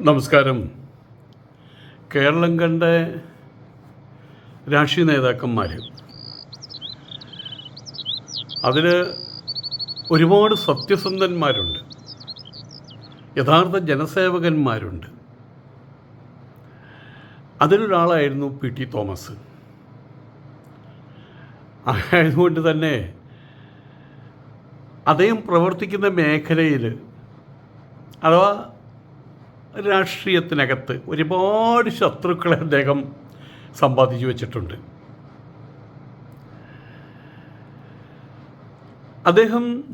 നമസ്കാരം. കേരളം കണ്ട രാഷ്ട്രീയ നേതാക്കന്മാർ അതിൽ ഒരുപാട് സത്യസന്ധന്മാരുണ്ട്. യഥാർത്ഥ ജനസേവകന്മാരുണ്ട്. അതിലൊരാളായിരുന്നു പി ടി തോമസ്. ആയതുകൊണ്ട് തന്നെ അദ്ദേഹം പ്രവർത്തിക്കുന്ന മേഖലയിൽ അഥവാ രാഷ്ട്രീയത്തിനകത്ത് ഒരുപാട് ശത്രുക്കളെ അദ്ദേഹം സമ്പാദിച്ചു വച്ചിട്ടുണ്ട്. അദ്ദേഹം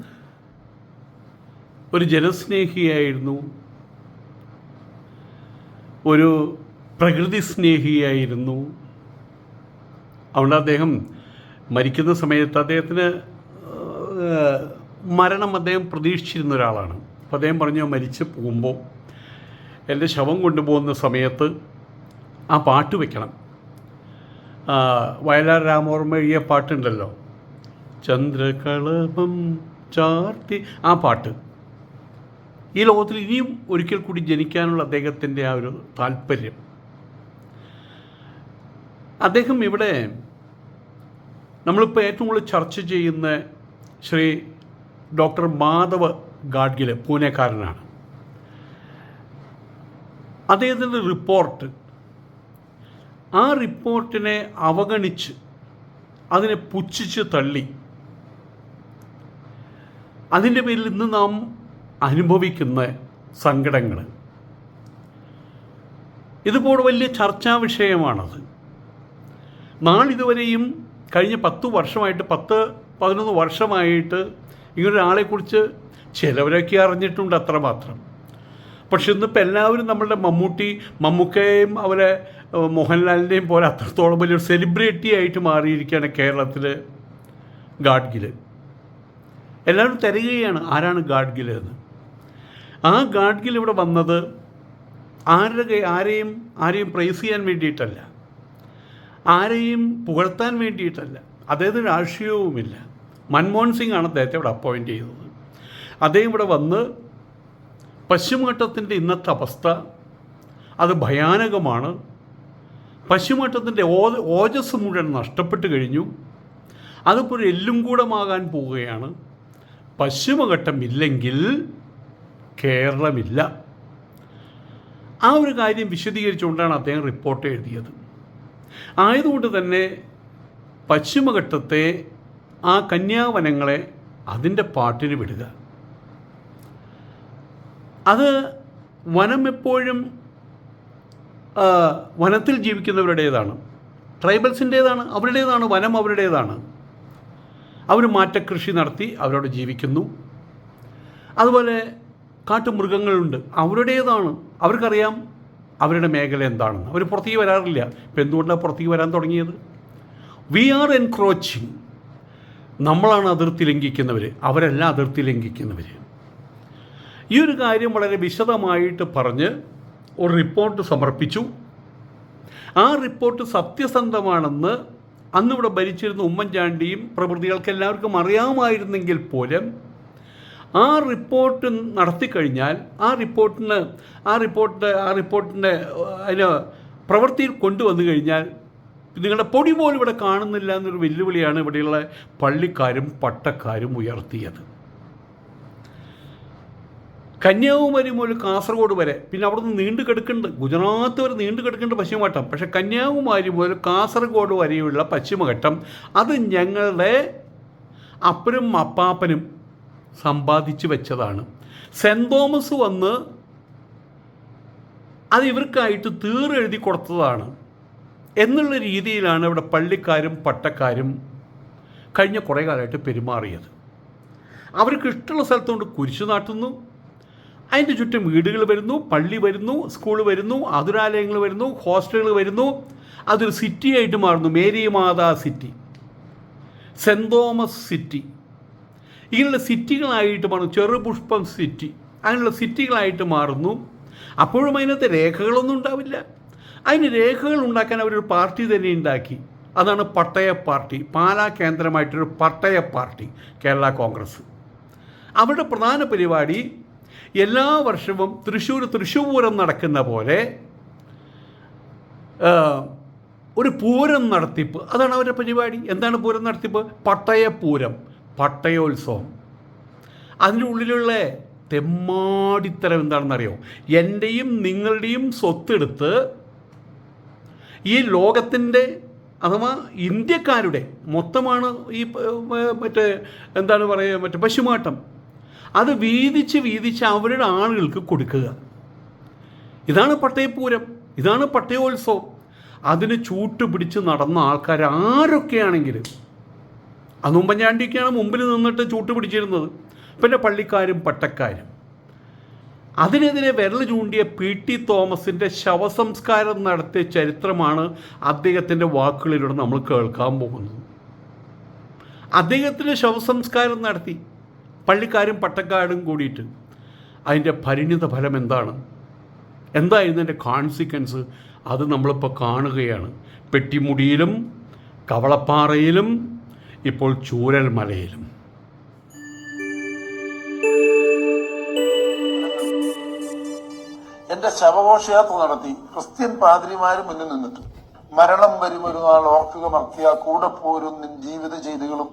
ഒരു ജനസ്നേഹിയായിരുന്നു. ഒരു പ്രകൃതി സ്നേഹിയായിരുന്നു. അതുകൊണ്ട് അദ്ദേഹം മരിക്കുന്ന സമയത്ത് അദ്ദേഹത്തിന് മരണം അദ്ദേഹം പ്രതീക്ഷിച്ചിരുന്ന ഒരാളാണ്. അപ്പോൾ അദ്ദേഹം പറഞ്ഞു മരിച്ചു പോകുമ്പോൾ എന്റെ ശവം കൊണ്ടുപോകുന്ന സമയത്ത് ആ പാട്ട് വെക്കണം. വയലാർ രാമോർമ്മ എഴുതിയ പാട്ടുണ്ടല്ലോ. ചന്ദ്രകളഭം ചാർത്തി ആ പാട്ട്. ഈ ലോകത്തിൽ ഇനിയും ഒരിക്കൽ കൂടി ജനിക്കാനുള്ള അദ്ദേഹത്തിന്റെ ആ ഒരു താല്പര്യം. അദ്ദേഹം ഇവിടെ നമ്മളിപ്പോൾ ഏറ്റവും കൂടുതൽ ചർച്ച ചെയ്യുന്ന ശ്രീ ഡോക്ടർ മാധവ് ഗാഡ്ഗിൽ പൂനെക്കാരനാണ്. അദ്ദേഹത്തിന്റെ റിപ്പോർട്ട്. ആ റിപ്പോർട്ടിനെ അവഗണിച്ച് അതിനെ പുച്ഛിച്ച് തള്ളി. അതിന്റെ പേരിൽ ഇന്ന് നാം അനുഭവിക്കുന്ന സങ്കടങ്ങൾ. ഇതുപോലെ വലിയ ചർച്ചാ വിഷയമാണത്. നാളിതുവരെയും കഴിഞ്ഞ പത്ത് വർഷമായിട്ട് പത്ത് പതിനൊന്ന് വർഷമായിട്ട് ഇങ്ങനൊരാളെക്കുറിച്ച് ചിലവരൊക്കെ അറിഞ്ഞിട്ടുണ്ട് അത്രമാത്രം. പക്ഷെ ഇന്നിപ്പോൾ എല്ലാവരും നമ്മളുടെ മമ്മൂട്ടി മമ്മൂക്കയും അവരെ മോഹൻലാലിന്റെയും പോലെ അത്രത്തോളം വലിയൊരു സെലിബ്രിറ്റി ആയിട്ട് മാറിയിരിക്കുകയാണ് കേരളത്തിൽ ഗാഡ്ഗിൽ എല്ലാവരും തിരയുകയാണ് ആരാണ് ഗാഡ്ഗിൽ എന്ന്. ആ ഗാഡ്ഗിൽ ഇവിടെ വന്നത് ആരുടെ ആരെയും ആരെയും പ്രൈസ് ചെയ്യാൻ വേണ്ടിയിട്ടല്ല. ആരെയും പുകഴ്ത്താൻ വേണ്ടിയിട്ടല്ല. അതായത് രാഷ്ട്രീയവുമില്ല. മൻമോഹൻ സിംഗ് ആണ് അദ്ദേഹത്തെ ഇവിടെ അപ്പോയിന്റ് ചെയ്തത്. അദ്ദേഹം ഇവിടെ വന്ന് പശ്ചിമഘട്ടത്തിന്റെ ഇന്നത്തെ അവസ്ഥ അത് ഭയാനകമാണ്. പശ്ചിമഘട്ടത്തിന്റെ ഓ ഓജസ് മുഴുവൻ നഷ്ടപ്പെട്ട് കഴിഞ്ഞു. അതിപ്പോൾ എല്ലും കൂടമാകാൻ പോവുകയാണ്. പശ്ചിമഘട്ടം ഇല്ലെങ്കിൽ കേരളമില്ല. ആ ഒരു കാര്യം വിശദീകരിച്ചുകൊണ്ടാണ് അദ്ദേഹം റിപ്പോർട്ട് എഴുതിയത്. ആയതുകൊണ്ട് തന്നെ പശ്ചിമഘട്ടത്തെ ആ കന്യാവനങ്ങളെ അതിന്റെ പാട്ടിന് വിടുക. അത് വനം എപ്പോഴും വനത്തിൽ ജീവിക്കുന്നവരുടേതാണ്. ട്രൈബൽസിന്റേതാണ് അവരുടേതാണ് വനം അവരുടേതാണ്. അവർ മാറ്റക്കൃഷി നടത്തി അവരോട് ജീവിക്കുന്നു. അതുപോലെ കാട്ടുമൃഗങ്ങളുണ്ട് അവരുടേതാണ്. അവർക്കറിയാം അവരുടെ മേഖല എന്താണെന്ന്. അവർ പുറത്തേക്ക് വരാറില്ല. ഇപ്പം എന്തുകൊണ്ടാണ് പുറത്തേക്ക് വരാൻ തുടങ്ങിയത്? വി ആർ എൻക്രോച്ചിങ് നമ്മളാണ് അതിർത്തി ലംഘിക്കുന്നവർ അവരല്ല അതിർത്തി ലംഘിക്കുന്നവർ ഈ ഒരു കാര്യം വളരെ വിശദമായിട്ട് പറഞ്ഞ് ഒരു റിപ്പോർട്ട് സമർപ്പിച്ചു. ആ റിപ്പോർട്ട് സത്യസന്ധമാണെന്ന് അന്നിവിടെ ഭരിച്ചിരുന്ന ഉമ്മൻചാണ്ടിയും പ്രവൃത്തികൾക്ക് എല്ലാവർക്കും അറിയാമായിരുന്നെങ്കിൽ പോലും ആ റിപ്പോർട്ട് നടത്തിക്കഴിഞ്ഞാൽ ആ റിപ്പോർട്ടിന് ആ റിപ്പോർട്ട് ആ റിപ്പോർട്ടിന്റെ അതിന് പ്രവൃത്തിയിൽ കൊണ്ടുവന്നു കഴിഞ്ഞാൽ നിങ്ങളുടെ പൊടി പോലും ഇവിടെ കാണുന്നില്ല എന്നൊരു വെല്ലുവിളിയാണ് ഇവിടെയുള്ള പള്ളിക്കാരും പട്ടക്കാരും ഉയർത്തിയത്. കന്യാകുമാരി മുതൽ കാസർഗോഡ് വരെ. പിന്നെ അവിടെ നിന്ന് നീണ്ടു കിടക്കുന്നുണ്ട്. ഗുജറാത്ത് വരെ നീണ്ടു കിടക്കുന്നുണ്ട് പശ്ചിമഘട്ടം. പക്ഷേ കന്യാകുമാരി മുതൽ കാസർഗോഡ് വരെയുള്ള പശ്ചിമഘട്ടം അത് ഞങ്ങളുടെ അപ്പനും അപ്പാപ്പനും സമ്പാദിച്ചു വെച്ചതാണ്. സെന്റ് തോമസ് വന്ന് അത് ഇവർക്കായിട്ട് തീറെഴുതി കൊടുത്തതാണ്. എന്നുള്ള രീതിയിലാണ് ഇവിടെ പള്ളിക്കാരും പട്ടക്കാരും കഴിഞ്ഞ കുറേ കാലമായിട്ട് പെരുമാറിയത്. അവർക്ക് ഇഷ്ടമുള്ള സ്ഥലത്തുകൊണ്ട് കുരിശു നാട്ടുന്നു. അതിന്റെ ചുറ്റും വീടുകൾ വരുന്നു പള്ളി വരുന്നു സ്കൂൾ വരുന്നു ആതുരാലയങ്ങൾ വരുന്നു ഹോസ്റ്റലുകൾ വരുന്നു. അതൊരു സിറ്റിയായിട്ട് മാറുന്നു Mary Mata city saint Thomas city ഇങ്ങനെയുള്ള സിറ്റികളായിട്ട് മാറുന്നു ചെറുപുഷ്പം സിറ്റി അങ്ങനെയുള്ള സിറ്റികളായിട്ട് മാറുന്നു. അപ്പോഴും അതിനകത്ത് രേഖകളൊന്നും ഉണ്ടാവില്ല. അതിന് രേഖകൾ ഉണ്ടാക്കാൻ അവരൊരു പാർട്ടി തന്നെ ഉണ്ടാക്കി. അതാണ് പട്ടയ പാർട്ടി പാലാ കേന്ദ്രമായിട്ടൊരു പട്ടയ പാർട്ടി കേരള കോൺഗ്രസ്. അവരുടെ പ്രധാന പരിപാടി എല്ലാ വർഷവും തൃശ്ശൂർ തൃശ്ശൂപൂരം നടക്കുന്ന പോലെ ഒരു പൂരം നടത്തിപ്പ്. അതാണ് അവരുടെ പരിപാടി. എന്താണ് പൂരം നടത്തിപ്പ്? പട്ടയപൂരം പട്ടയോത്സവം. അതിന്റെ ഉള്ളിലുള്ള തെമ്മാടിത്തരം എന്താണെന്നറിയോ? എന്റെയും നിങ്ങളുടെയും സ്വത്തെടുത്ത് ഈ ലോകത്തിന്റെ അഥവാ ഇന്ത്യക്കാരുടെ മൊത്തമാണ് ഈ മറ്റേ എന്താണ് പറയുക മറ്റേ പശുമാട്ടം. അത് വീതിച്ച് വീതിച്ച് അവരുടെ ആളുകൾക്ക് കൊടുക്കുക. ഇതാണ് പട്ടയപ്പൂരം ഇതാണ് പട്ടയോത്സവം. അതിന് ചൂട്ടുപിടിച്ച് നടന്ന ആൾക്കാർ ആരൊക്കെയാണെങ്കിലും അന്ന് ഉമ്മൻചാണ്ടിയൊക്കെയാണ് മുമ്പിൽ നിന്നിട്ട് ചൂട്ടുപിടിച്ചിരുന്നത് പിന്നെ പള്ളിക്കാരും പട്ടക്കാരും. അതിനെതിരെ വിരൽ ചൂണ്ടിയ പി ടി തോമസിന്റെ ശവസംസ്കാരം നടത്തിയ ചരിത്രമാണ് അദ്ദേഹത്തിന്റെ വാക്കുകളിലൂടെ നമ്മൾ കേൾക്കാൻ പോകുന്നത്. അദ്ദേഹത്തിന്റെ ശവസംസ്കാരം നടത്തി. പള്ളിക്കാരും പട്ടക്കാരും കൂടിയിട്ട് അതിന്റെ പരിണിത ഫലം എന്താണ്? എന്തായിരുന്നു അതിന്റെ കോൺസിക്വൻസ് അത് നമ്മളിപ്പോൾ കാണുകയാണ്. പെട്ടിമുടിയിലും കവളപ്പാറയിലും ഇപ്പോൾ ചൂരൽമലയിലും. എന്റെ ശവഘോഷയാത്ര നടത്തി ക്രിസ്ത്യൻ പാതിരിമാര് മുന്നിൽ നിന്നിട്ട്. മരണം വരും ഒരു നാൾ ഓർക്കുക മർത്തിയ കൂടെ പോരും ജീവിത ചെയ്തികളും.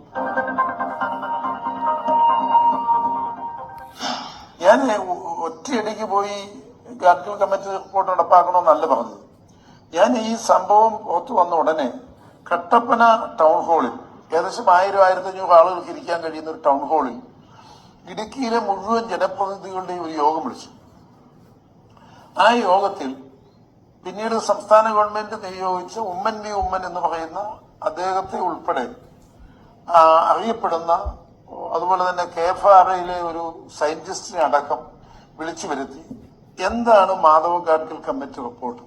ഞാൻ ഒറ്റയടിക്ക് പോയി ഗാർഗിൽ കമ്മിറ്റി റിപ്പോർട്ട് നടപ്പാക്കണമെന്നല്ല പറഞ്ഞത്. ഞാൻ ഈ സംഭവം പുറത്തു വന്ന ഉടനെ കട്ടപ്പന ടൗൺ ഹാളിൽ ഏകദേശം ആയിരം ആയിരത്തി അഞ്ഞൂറ് ആളുകൾക്ക് ഇരിക്കാൻ കഴിയുന്ന ഒരു ടൗൺ ഹാളിൽ ഇടുക്കിയിലെ മുഴുവൻ ജനപ്രതിനിധികളുടെയും ഒരു യോഗം വിളിച്ചു. ആ യോഗത്തിൽ പിന്നീട് സംസ്ഥാന ഗവൺമെന്റ് നിയോഗിച്ച ഉമ്മൻ വി ഉമ്മൻ എന്ന് പറയുന്ന അദ്ദേഹത്തെ ഉൾപ്പെടെ അറിയപ്പെടുന്ന അതുപോലെ തന്നെ കെ എഫ് ആർ ഐയിലെ ഒരു സയന്റിസ്റ്റിനെ അടക്കം വിളിച്ചു വരുത്തി. എന്താണ് മാധവ ഗാഡ്ഗിൽ കമ്മിറ്റി റിപ്പോർട്ട്?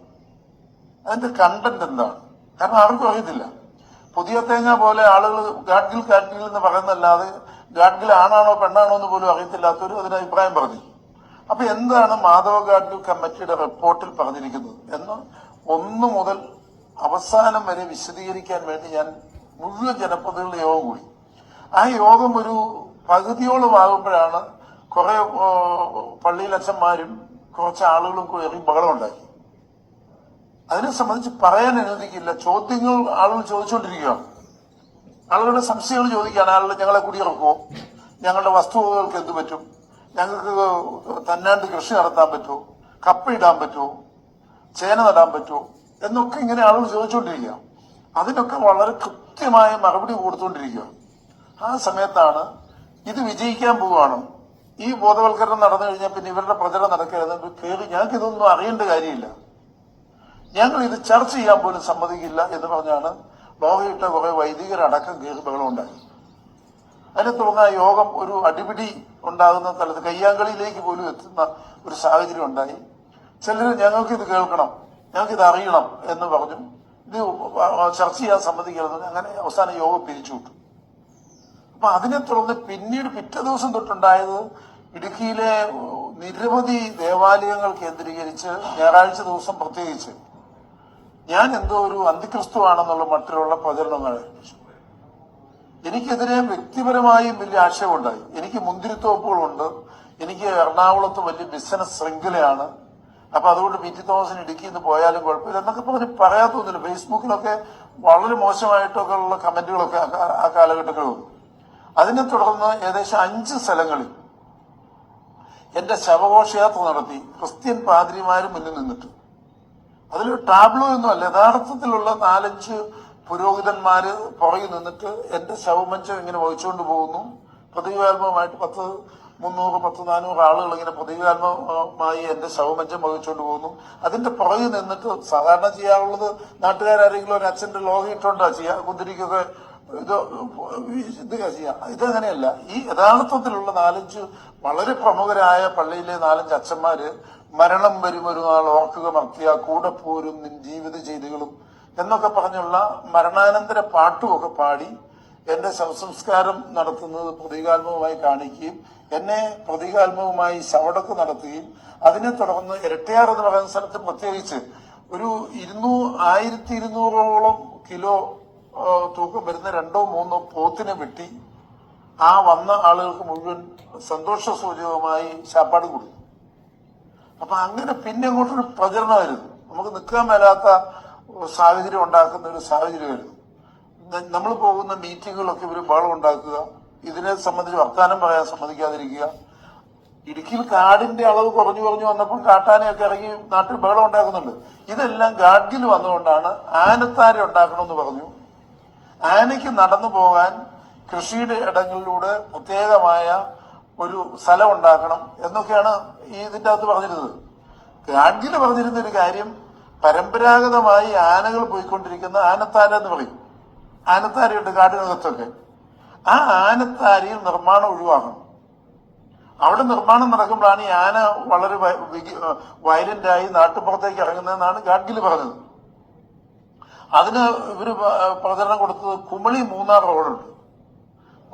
അതിന്റെ കണ്ടന്റ് എന്താണ്? കാരണം ആർക്കും അറിയത്തില്ല. പുതിയ തേങ്ങ പോലെ ആളുകൾ ഗാഡ്ഗിൽ ഗാഡ്ഗിൽ എന്ന് പറയുന്നല്ലാതെ ഗാഡ്ഗിൽ ആണാണോ പെണ്ണാണോ എന്ന് പോലും അറിയത്തില്ലാത്തവരും അതിന് അഭിപ്രായം പറഞ്ഞു. അപ്പൊ എന്താണ് മാധവ ഗാഡ്ഗിൽ കമ്മിറ്റിയുടെ റിപ്പോർട്ടിൽ പറഞ്ഞിരിക്കുന്നത് എന്ന് ഒന്ന് മുതൽ അവസാനം വരെ വിശദീകരിക്കാൻ വേണ്ടി ഞാൻ മുഴുവൻ ജനപ്രതിനിധികളുടെ യോഗം കൂടി. ആ യോഗം ഒരു പകുതിയോളം ആകുമ്പോഴാണ് കുറെ പള്ളിയിലച്ഛന്മാരും കുറച്ച് ആളുകളും കയറി ബഹളം ഉണ്ടാക്കി. അതിനെ സംബന്ധിച്ച് പറയാൻ അനുവദിക്കില്ല. ചോദ്യങ്ങൾ ആളുകൾ ചോദിച്ചുകൊണ്ടിരിക്കുകയാണ് ആളുകളുടെ സംശയങ്ങൾ ചോദിക്കുകയാണ്. ആളുകൾ ഞങ്ങളെ കുടിയിറക്കുമോ ഞങ്ങളുടെ വസ്തുവകകൾക്ക് എന്ത് പറ്റും? ഞങ്ങൾക്ക് തന്നാണ്ട് കൃഷി നടത്താൻ പറ്റുമോ കപ്പ ഇടാൻ പറ്റുമോ ചേന നടാൻ പറ്റുമോ എന്നൊക്കെ ഇങ്ങനെ ആളുകൾ ചോദിച്ചുകൊണ്ടിരിക്കുക അതിനൊക്കെ വളരെ കൃത്യമായ മറുപടി കൊടുത്തുകൊണ്ടിരിക്കുക ആ സമയത്താണ് ഇത് വിജയിക്കാൻ പോവുകയാണ്. ഈ ബോധവൽക്കരണം നടന്നു കഴിഞ്ഞാൽ പിന്നെ ഇവരുടെ പ്രചരണം നടക്കരുത് കയറി ഞങ്ങൾക്ക് ഇതൊന്നും അറിയേണ്ട കാര്യമില്ല. ഞങ്ങൾ ഇത് ചർച്ച ചെയ്യാൻ പോലും സമ്മതിക്കില്ല എന്ന് പറഞ്ഞാണ് ലോകയിട്ട കുറെ വൈദികരടക്കം കയറി ബഹളം ഉണ്ടായി അതിനെ തുടർന്ന് ആ യോഗം ഒരു അടിപിടി ഉണ്ടാകുന്ന തലത്ത് കയ്യാങ്കളിയിലേക്ക് പോലും എത്തുന്ന ഒരു സാഹചര്യം ഉണ്ടായി. ചിലർ ഞങ്ങൾക്ക് ഇത് കേൾക്കണം ഞങ്ങൾക്ക് ഇത് അറിയണം എന്ന് പറഞ്ഞു. ഇത് ചർച്ച ചെയ്യാൻ സമ്മതിക്കരുത് അങ്ങനെ അവസാന യോഗം പിരിച്ചുവിട്ടു. അപ്പൊ അതിനെ തുടർന്ന് പിന്നീട് പിറ്റേ ദിവസം തൊട്ടുണ്ടായത് ഇടുക്കിയിലെ നിരവധി ദേവാലയങ്ങൾ കേന്ദ്രീകരിച്ച് ഞായറാഴ്ച ദിവസം പ്രത്യേകിച്ച്. ഞാൻ എന്തോ ഒരു അന്തിക്രിസ്തു ആണെന്നുള്ള മട്ടിലുള്ള പ്രചരണങ്ങൾ എനിക്കെതിരെ വ്യക്തിപരമായും വലിയ ആശയമുണ്ടായി എനിക്ക് മുന്തിരിത്തോപ്പുകളുണ്ട്. എനിക്ക് എറണാകുളത്ത് വലിയ ബിസിനസ് ശൃംഖലയാണ്. അപ്പൊ അതുകൊണ്ട് പി തോമസിന് ഇടുക്കി നിന്ന് പോയാലും കുഴപ്പമില്ല എന്നൊക്കെ പറഞ്ഞ് പറയാൻ തോന്നില്ല ഫേസ്ബുക്കിലൊക്കെ വളരെ മോശമായിട്ടൊക്കെ ഉള്ള കമന്റുകളൊക്കെ ആ കാലഘട്ടങ്ങളിൽ വന്നു അതിനെ തുടർന്ന് ഏകദേശം അഞ്ച് സ്ഥലങ്ങളിൽ എന്റെ ശവഘോഷയാത്ര നടത്തി ക്രിസ്ത്യൻ പാതിരിമാരും മുന്നിൽ നിന്നിട്ടു. അതിൽ ടാബ്ലോ ഒന്നുമല്ല യഥാർത്ഥത്തിലുള്ള നാലഞ്ച് പുരോഹിതന്മാര് പുറകിൽ നിന്നിട്ട് എന്റെ ശവമഞ്ചം ഇങ്ങനെ വഹിച്ചുകൊണ്ട് പോകുന്നു. പ്രതികാത്മകമായിട്ട് പത്ത് മുന്നൂറ് പത്ത് നാനൂറ് ആളുകൾ ഇങ്ങനെ പ്രതികാത്മകമായി എന്റെ ശവമഞ്ചം വഹിച്ചുകൊണ്ട് പോകുന്നു. അതിന്റെ പുറകിൽ നിന്നിട്ട് സാധാരണ ചെയ്യാറുള്ളത് നാട്ടുകാരെങ്കിലും ഒരു അച്ഛന്റെ ലോഹിട്ടുണ്ടോ ചെയ്യാ കുന്തിരിക്കൊക്കെ ചെയ്യാം ഇതങ്ങനെയല്ല. ഈ യഥാർത്ഥത്തിലുള്ള നാലഞ്ച് വളരെ പ്രമുഖരായ പള്ളിയിലെ നാലഞ്ച് അച്ഛന്മാര് മരണം വരും ഒരു നാൾ ഓർക്കുക മർത്തിയ കൂടെ പോരും നിൻ ജീവിത ചെയ്തികളും എന്നൊക്കെ പറഞ്ഞുള്ള മരണാനന്തര പാട്ടുമൊക്കെ പാടി എന്റെ ശവസംസ്കാരം നടത്തുന്നത് പ്രതീകാത്മകമായി കാണിക്കുകയും എന്നെ പ്രതീകാത്മകമായി ശവടക്ക് നടത്തുകയും അതിനെ തുടർന്ന് ഇരട്ടയാർ എന്ന് പറയുന്ന സ്ഥലത്ത് പ്രത്യേകിച്ച് ഒരു ഇരുന്നൂ ആയിരത്തി ഇരുന്നൂറോളം കിലോ തൂക്കം വരുന്ന രണ്ടോ മൂന്നോ പോത്തിനെ വെട്ടി ആ വന്ന ആളുകൾക്ക് മുഴുവൻ സന്തോഷ സൂചകമായി ശാപ്പാട് കൊടുത്തു. അപ്പൊ അങ്ങനെ പിന്നെ അങ്ങോട്ടൊരു പ്രചരണമായിരുന്നു നമുക്ക് നിൽക്കാൻ മേലാത്ത സാഹചര്യം ഉണ്ടാക്കുന്ന ഒരു സാഹചര്യമായിരുന്നു നമ്മൾ പോകുന്ന മീറ്റിങ്ങുകളൊക്കെ ഇവർ ബഹളം ഉണ്ടാക്കുക ഇതിനെ സംബന്ധിച്ച് വർത്താനം പറയാൻ സമ്മതിക്കാതിരിക്കുക. ഇടുക്കിയിൽ കാടിന്റെ അളവ് കുറഞ്ഞു കുറഞ്ഞു വന്നപ്പോൾ കാട്ടാനയൊക്കെ ഇറങ്ങി നാട്ടിൽ ബഹളം ഉണ്ടാക്കുന്നുണ്ട്. ഇതെല്ലാം ഗാഡ്ഗിൽ വന്നുകൊണ്ടാണ് ആനത്താര ഉണ്ടാക്കണമെന്ന് പറഞ്ഞു. ആനയ്ക്ക് നടന്നു പോകാൻ കൃഷിയുടെ ഇടങ്ങളിലൂടെ പ്രത്യേകമായ ഒരു സ്ഥലം ഉണ്ടാക്കണം എന്നൊക്കെയാണ് ഈ ഇതിന്റെ അകത്ത് പറഞ്ഞിരുന്നത്. ഗാഡ്ഗിൽ പറഞ്ഞിരുന്ന ഒരു കാര്യം പരമ്പരാഗതമായി ആനകൾ പോയിക്കൊണ്ടിരിക്കുന്ന ആനത്താര എന്ന് പറയും. ആനത്താരയുണ്ട് കാടിനകത്തൊക്കെ ആ ആനത്താരയിൽ നിർമ്മാണം ഒഴിവാക്കണം. അവിടെ നിർമ്മാണം നടക്കുമ്പോഴാണ് ഈ ആന വളരെ വയലന്റായി നാട്ടുപുറത്തേക്ക് ഇറങ്ങുന്നതെന്നാണ് ഗാഡ്ഗിൽ പറഞ്ഞത്. അതിന് ഇവർ പ്രചരണം കൊടുത്തത് കുമളി മൂന്നാർ റോഡുണ്ട്.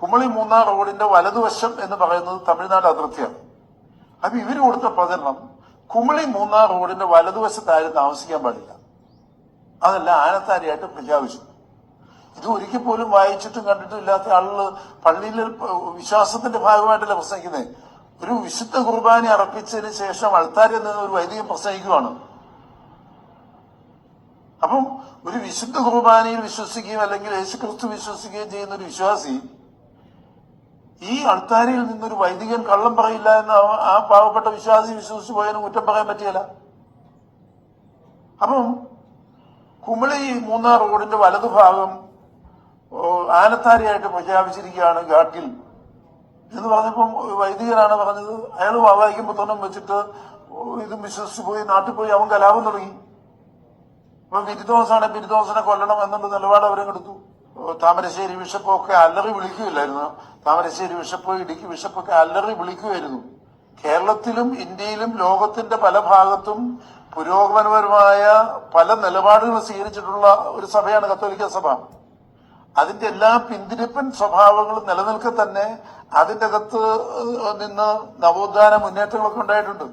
കുമളി മൂന്നാർ റോഡിന്റെ വലതുവശം എന്ന് പറയുന്നത് തമിഴ്നാട് അതിർത്തിയാണ്. അപ്പൊ ഇവർ കൊടുത്ത പ്രചരണം കുമളി മൂന്നാർ റോഡിന്റെ വലതുവശത്ത് താമസിക്കാൻ പാടില്ല. അതല്ല ആനത്താരിയായിട്ട് പ്രഖ്യാപിച്ചു. ഇത് ഒരിക്കൽ പോലും വായിച്ചിട്ടും കണ്ടിട്ടും ഇല്ലാത്ത ആളുകൾ പള്ളിയിൽ വിശ്വാസത്തിന്റെ ഭാഗമായിട്ടല്ല പ്രസംഗിക്കുന്നത് ഒരു വിശുദ്ധ കുർബാന അർപ്പിച്ചതിന് ശേഷം അൾത്താരിൽ നിന്ന് ഒരു വൈദികം പ്രസംഗിക്കുവാണ്. അപ്പം ഒരു വിശുദ്ധ കുർബാനയിൽ വിശ്വസിക്കുകയും അല്ലെങ്കിൽ യേശുക്രിസ്തു വിശ്വസിക്കുകയും ചെയ്യുന്ന ഒരു വിശ്വാസി ഈ അൾത്താരിയിൽ നിന്നൊരു വൈദികൻ കള്ളം പറയില്ല എന്ന് ആ പാവപ്പെട്ട വിശ്വാസി വിശ്വസിച്ചു പോയതിന് കുറ്റം പറയാൻ പറ്റിയല്ല. അപ്പം കുമളി മൂന്നാർ റോഡിന്റെ വലതുഭാഗം ആനത്താരിയായിട്ട് പ്രഖ്യാപിച്ചിരിക്കുകയാണ് ഗാഡ്ഗിൽ എന്ന് പറഞ്ഞപ്പം വൈദികനാണ് പറഞ്ഞത് അയാൾ വാവായിക്കുമ്പോൾ തന്നെ വെച്ചിട്ട് ഇതും വിശ്വസിച്ച് പോയി നാട്ടിൽ പോയി അവൻ കലാപം തുടങ്ങി. അപ്പൊ ബിരുദോസാണ് ബിരുദോസിനെ കൊല്ലണം എന്നുള്ള നിലപാട് അവരെടുത്തു താമരശ്ശേരി ബിഷപ്പ് ഒക്കെ അല്ലറി വിളിക്കുകയില്ലായിരുന്നു താമരശ്ശേരി ബിഷപ്പ് ഇടുക്കി ബിഷപ്പൊക്കെ അല്ലറി വിളിക്കുമായിരുന്നു കേരളത്തിലും ഇന്ത്യയിലും ലോകത്തിന്റെ പല ഭാഗത്തും പുരോഗമനപരമായ പല നിലപാടുകൾ സ്വീകരിച്ചിട്ടുള്ള ഒരു സഭയാണ് കത്തോലിക്ക സഭ. അതിന്റെ എല്ലാ പിന്തിരിപ്പൻ സ്വഭാവങ്ങളും നിലനിൽക്കെ തന്നെ അതിന്റെ അകത്ത് നിന്ന് നവോത്ഥാന മുന്നേറ്റങ്ങളൊക്കെ ഉണ്ടായിട്ടുണ്ട്.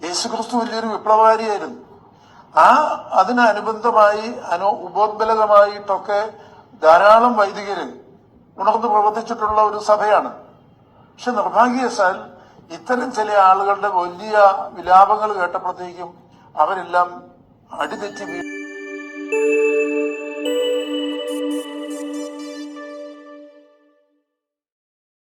യേശുക്രിസ്തു വലിയൊരു വിപ്ലവകാരിയായിരുന്നു. ആ അതിനനുബന്ധമായി അനു ഉപോത്ബലകമായിട്ടൊക്കെ ധാരാളം വൈദികര് ഉണർന്നു പ്രവർത്തിച്ചിട്ടുള്ള ഒരു സഭയാണ്. പക്ഷെ നിർഭാഗ്യവശാൽ ഇത്തരം ചില ആളുകളുടെ വലിയ വിലാപങ്ങൾ കേട്ടപ്പോഴത്തേക്കും അവരെല്ലാം അടിതെറ്റി വീ